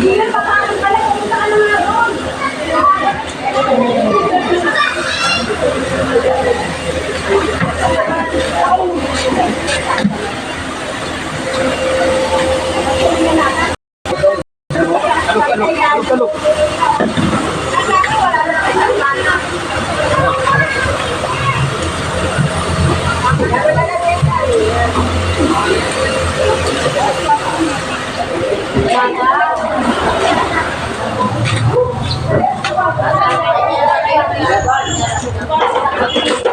Thank. Dito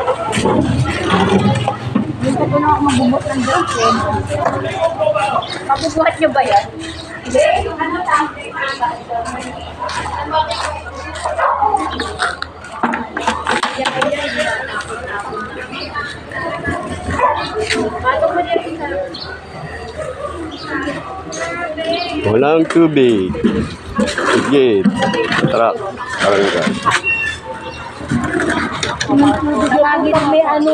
ko na ako magumot ng girlfriend. Papubuhat niyo ba yan? Walang tubig. Sige. Tara. Tara guys. Lagi may ano